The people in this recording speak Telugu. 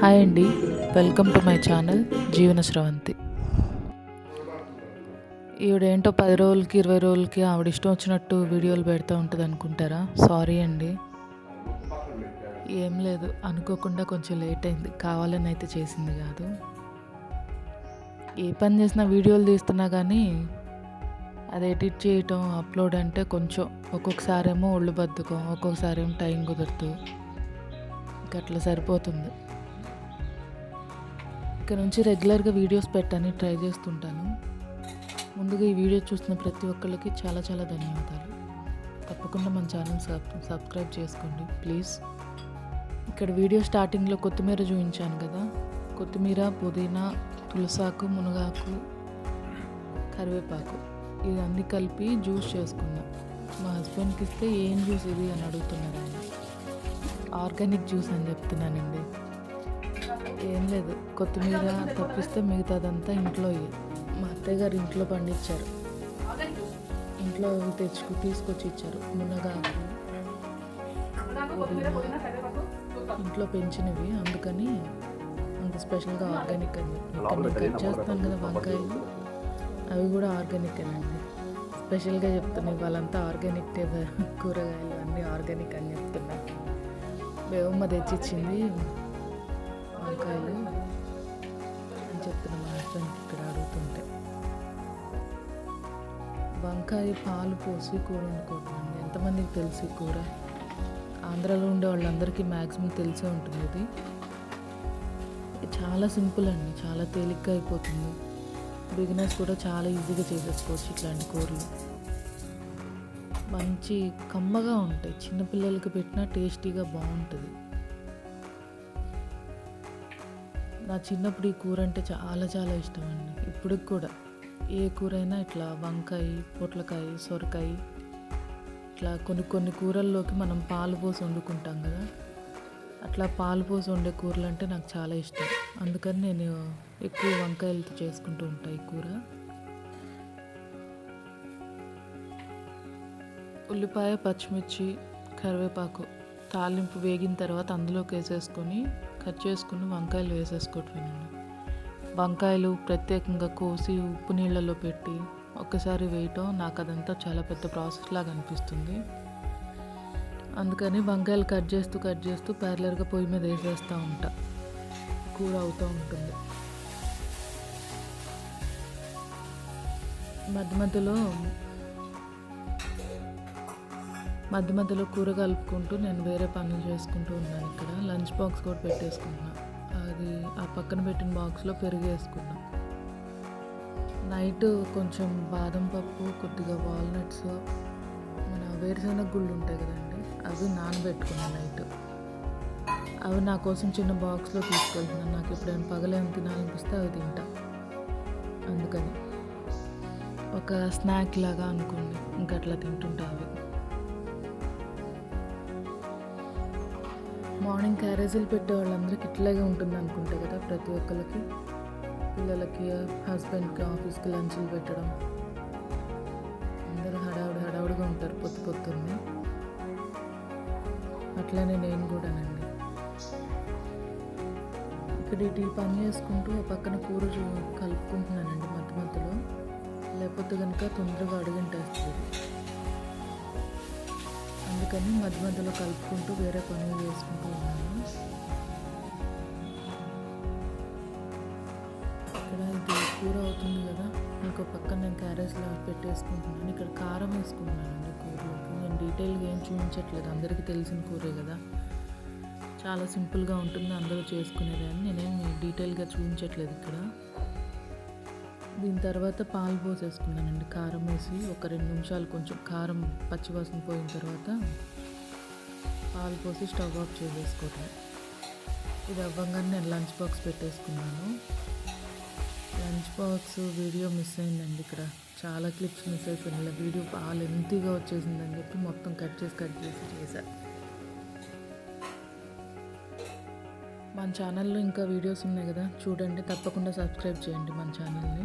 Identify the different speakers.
Speaker 1: హాయ్ అండి. వెల్కమ్ టు మై ఛానల్ జీవన స్రవంతి. ఈవిడేంటో పది రోజులకి ఇరవై రోజులకి ఆవిడ ఇష్టం వచ్చినట్టు వీడియోలు పెడతా ఉంటుంది అనుకుంటారా? సారీ అండి. ఏం లేదు అనుకోకుండా కొంచెం లేట్ అయింది. కావాలని అయితే చేసింది కాదు. ఏ పని చేసినా వీడియోలు తీస్తున్నా కానీ అది ఎడిట్ చేయటం అప్లోడ్ అంటే కొంచెం ఒక్కొక్కసారేమో ఒళ్ళు బద్ధకం ఒక్కొక్కసారేమో టైం కుదరదు. ఇంక అట్లా సరిపోతుంది. ఇక్కడ నుంచి రెగ్యులర్గా వీడియోస్ పెట్టడానికి ట్రై చేస్తుంటాను. ముందుగా ఈ వీడియో చూస్తున్న ప్రతి ఒక్కళ్ళకి చాలా చాలా ధన్యవాదాలు. తప్పకుండా మన ఛానల్ సబ్ సబ్స్క్రైబ్ చేసుకోండి ప్లీజ్. ఇక్కడ వీడియో స్టార్టింగ్లో కొత్తిమీర చూపించాను కదా. కొత్తిమీర పుదీనా తులసాకు మునగాకు కరివేపాకు ఇవన్నీ కలిపి జ్యూస్ చేసుకున్నా. మా హస్బెండ్కి ఇస్తే ఏం జ్యూస్ ఇది అని అడుగుతున్నారు ఆర్గానిక్ జ్యూస్ అని చెప్తున్నానండి. ఏం లేదు. కొత్తిమీర తప్పిస్తే మిగతాదంతా ఇంట్లో మా అత్తయ్య గారు ఇంట్లో పండించారు ఇంట్లో తెచ్చుకు తీసుకొచ్చి ఇచ్చారు. మునగాకు ఇంట్లో పెంచినవి. అందుకని అంత స్పెషల్గా ఆర్గానిక్ నేను కట్ చేస్తాను కదా వంకాయలు. అవి కూడా ఆర్గానిక్ అండి స్పెషల్గా చెప్తున్నాయి వాళ్ళంతా ఆర్గానిక్ కూరగాయలు అన్నీ ఆర్గానిక్ అని చెప్తున్నా. బేవమ్మ తెచ్చిచ్చింది. వంకాయలు. అని చెప్తున్నా మా ఇక్కడ అడుగుతుంటే. వంకాయ పాలు పోసి కూర వండుకోవటం ఎంతమందికి తెలుసు కూర? ఆంధ్రాలో ఉండే వాళ్ళందరికీ మ్యాక్సిమం తెలిసే ఉంటుంది ఇది చాలా సింపుల్ అండి. చాలా తేలిగ్గా అయిపోతుంది. బిగినర్స్ కూడా చాలా ఈజీగా చేసేసుకోవచ్చు ఇట్లాంటి కూరలు. మంచి కమ్మగా ఉంటాయి. చిన్నపిల్లలకి పెట్టినా టేస్టీగా బాగుంటుంది. నా చిన్నప్పుడు ఈ కూర అంటే చాలా చాలా ఇష్టం అండి ఇప్పటికి కూడా. ఏ కూర అయినా ఇట్లా వంకాయ పొట్లకాయ సొరకాయ ఇట్లా కొన్ని కొన్ని కూరల్లోకి మనం పాలు పోసి వండుకుంటాం కదా. అట్లా పాలు పోసి వండే కూరలు అంటే నాకు చాలా ఇష్టం. అందుకని నేను ఎక్కువ వంకాయలతో చేసుకుంటూ ఉంటాను ఈ కూర. ఉల్లిపాయ పచ్చిమిర్చి కరివేపాకు తాలింపు వేగిన తర్వాత అందులోకి వేసేసుకొని కట్ చేసుకుని వంకాయలు వేసేసుకోవటమేనండి వంకాయలు ప్రత్యేకంగా కోసి ఉప్పు నీళ్ళలో పెట్టి ఒక్కసారి వేయటం నాకు అదంతా చాలా పెద్ద ప్రాసెస్ లాగా అనిపిస్తుంది. అందుకని వంకాయలు కట్ చేస్తూ కట్ చేస్తూ ప్యారలర్గా పొయ్యి మీద వేసేస్తూ ఉంటా. కూర అవుతూ ఉంటుంది. మధ్య మధ్యలో మధ్య మధ్యలో కూర కలుపుకుంటూ నేను వేరే పనులు చేసుకుంటూ ఉన్నాను ఇక్కడ. లంచ్ బాక్స్ కూడా పెట్టేసుకున్నా. అది ఆ పక్కన పెట్టిన బాక్స్లో పెరుగు వేసుకున్నా. నైట్ కొంచెం బాదం పప్పు కొద్దిగా వాల్నట్స్ మన వేరుశనగ గుళ్ళు ఉంటాయి కదండి అవి నానబెట్టుకున్నాను నైట్. అవి నా కోసం చిన్న బాక్స్లో తీసుకెళ్తున్నాను. నాకు ఎప్పుడైనా పగలేం తినాలనిపిస్తే అవి తింటా. అందుకని. ఒక స్నాక్ లాగా అనుకోండి ఇంకా అట్లా తింటుంటా అవి. మార్నింగ్ క్యారేజీలు పెట్టే వాళ్ళందరికీ ఇట్లాగే ఉంటుంది అనుకుంటా కదా ప్రతి ఒక్కరికి పిల్లలకి హస్బెండ్కి ఆఫీస్కి లంచ్లు పెట్టడం. అందరూ హడావుడి హడావుడిగా ఉంటారు పొద్దు పొద్దున్నే. అట్లనే నేను కూడానండి. ఇక్కడ ఇటు పని చేసుకుంటూ ఆ పక్కన కూర కలుపుకుంటున్నానండి మధ్య మధ్యలో. లేకపోతే కనుక తొందరగా అడుగుంటేస్తుంది. అందుకని మధ్య మధ్యలో కలుపుకుంటూ వేరే పనులు చేసుకుంటూ ఉన్నాను. ఇక్కడ ఇది కూర అవుతుంది కదా ఇంకో పక్కన నేను క్యారేజ్లో పెట్టేసుకుంటున్నాను. ఇక్కడ కారం వేసుకున్నానండి కూరలోకి. నేను డీటెయిల్గా ఏం చూపించట్లేదు అందరికీ తెలిసిన కూరే కదా. చాలా సింపుల్గా ఉంటుంది అందరూ చేసుకునేదాన్ని. అని నేనేం డీటెయిల్గా చూపించట్లేదు ఇక్కడ. దీని తర్వాత పాలు పోసేసుకున్నానండి కారం వేసి ఒక రెండు నిమిషాలు కొంచెం కారం పచ్చివాసన పోయిన తర్వాత పాలు పోసి స్టవ్ ఆఫ్ చేసేసుకోవటం. ఇది అవ్వగానే నేను లంచ్ బాక్స్ పెట్టేసుకున్నాను. లంచ్ బాక్స్ వీడియో మిస్ అయిందండి ఇక్కడ. చాలా క్లిప్స్ మిస్ అయిపోయినాయి. వీడియో బాగా లెంతీగా వచ్చేసిందని చెప్పి మొత్తం కట్ చేసి కట్ చేసి చేశా మన ఛానల్లో ఇంకా వీడియోస్ ఉన్నాయి కదా. చూడండి తప్పకుండా సబ్స్క్రైబ్ చేయండి మన ఛానల్ని.